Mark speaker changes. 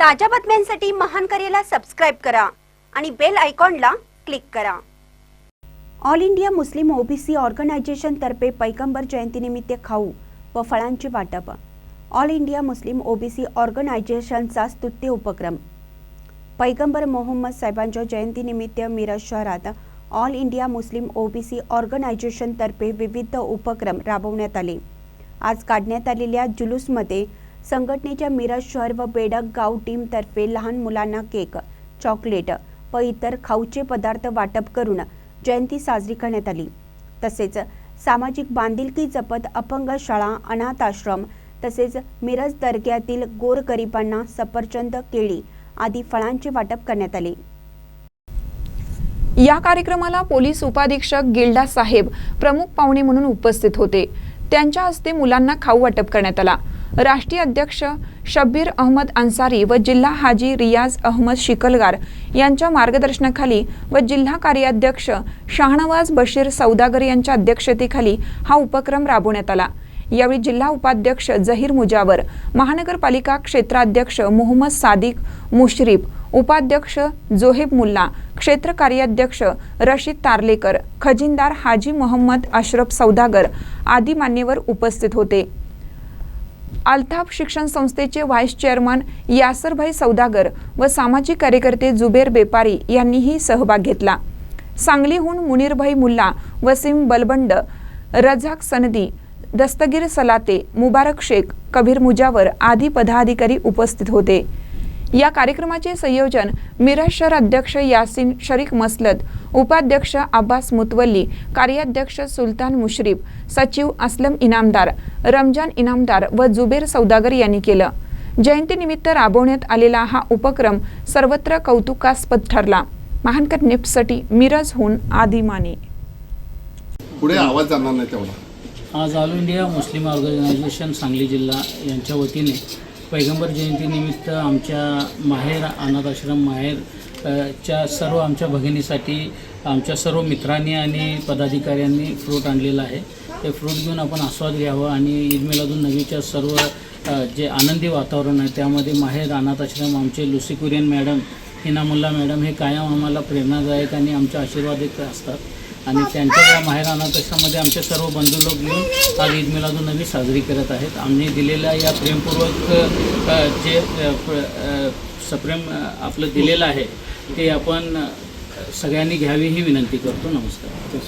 Speaker 1: ताज्या बातम्यांसाठी महान करेला सबस्क्राईब करा आणि बेल आयकॉनला क्लिक करा. All India Muslim OBC organisation तर्फे पैगंबर जयंतीनिमित्त खाऊ व फळांचे वाटप. ऑल इंडिया मुस्लिम ओबीसी ऑर्गनायझेशनचा स्तुत्य उपक्रम. पैगंबर मोहम्मद साहेबांच्या जयंतीनिमित्त मिरज शहरात ऑल इंडिया मुस्लिम ओबीसी ऑर्गनायझेशनतर्फे विविध उपक्रम राबवण्यात आले. आज काढण्यात आलेल्या जुलूसमध्ये संघटनेच्या मिरज शहर व बेडक गाव टीमतर्फे लहान मुलांना केक चॉकलेट व इतर खाऊचे पदार्थ वाटप करून जयंती साजरी करण्यात आली. तसेच सामाजिक बांधिलकी जपत अपंग शाळा अनाथ आश्रम तसेच मिरज दर्ग्यातील गोरगरिबांना सफरचंद केळी आदी फळांचे वाटप करण्यात आले.
Speaker 2: या कार्यक्रमाला पोलीस उपाधीक्षक गिल्डा साहेब प्रमुख पाहुणे म्हणून उपस्थित होते. त्यांच्या हस्ते मुलांना खाऊ वाटप करण्यात आला. राष्ट्रीय अध्यक्ष शब्बीर अहमद अन्सारी व जिल्हा हाजी रियाज अहमद शिकलगार यांच्या मार्गदर्शनाखाली व जिल्हा कार्याध्यक्ष शाहनवाज बशीर सौदागर यांच्या अध्यक्षतेखाली हा उपक्रम राबवण्यात आला. यावेळी जिल्हा उपाध्यक्ष जहीर मुजावर महानगरपालिका क्षेत्राध्यक्ष मोहम्मद सादिक मुश्रीफ उपाध्यक्ष जोहेब मुल्ला क्षेत्र कार्याध्यक्ष रशीद तारलेकर खजिनदार हाजी मोहम्मद अशरफ सौदागर आदी मान्यवर उपस्थित होते. अल्ताफ शिक्षण संस्थेचे व्हाईस चेअरमन यासरभाई सौदागर व सामाजिक कार्यकर्ते जुबेर बेपारी यांनीही सहभाग घेतला. सांगलीहून मुनीरभाई मुल्ला वसीम बलबंड रझाक सनदी दस्तगीर सलाते मुबारक शेख कबीर मुजावर आदी पदाधिकारी उपस्थित होते. या कार्यक्रमाचे संयोजन मिरज शहर अध्यक्ष यासिन शरीक मसलत उपाध्यक्ष अब्बास मुतवल्ली कार्याध्यक्ष सुलतान मुश्रीफ सचिव असलम इनामदार रमजान इनामदार व जुबेर सौदागर यांनी केलं. जयंतीनिमित्त राबवण्यात आलेला हा उपक्रम सर्वत्र कौतुकास्पद ठरला. महानकर निप्ससाठी मिरजहून आदी माने.
Speaker 3: पुढे आवाज जाणार नाही तेवढा.
Speaker 4: आज all India Muslim organisation Sangli जिल्हा यांच्या वतीने पैगंबर जयंतीनिमित्त आमच्या माहेर अनाथ आश्रम माहेर च्या सर्व आमच्या भगिनीसाठी आमच्या सर्व मित्रांनी आणि पदाधिकाऱ्यांनी फ्रूट आणलेलं आहे. ते फ्रूट घेऊन आपण आस्वाद घ्यावा आणि ईद मिलादून सर्व जे आनंदी वातावरण आहे त्यामध्ये माहेर अनाथ आश्रम आमचे Lucy Kurian madam Hinamulla madam हे कायम आम्हाला प्रेरणादायक आणि आमच्या आशीर्वादित असतात. आणि त्यांच्या या माहेर आमचे सर्व बंधू लोक येऊन आज ईद मिलादुन नवी साजरी करत आहेत. आम्ही दिलेल्या या प्रेमपूर्वक जे प्र- सप्रेम आपलं दिलेलं आहे ते आपण सगळ्यांनी घ्यावी ही विनंती करतो. नमस्कार.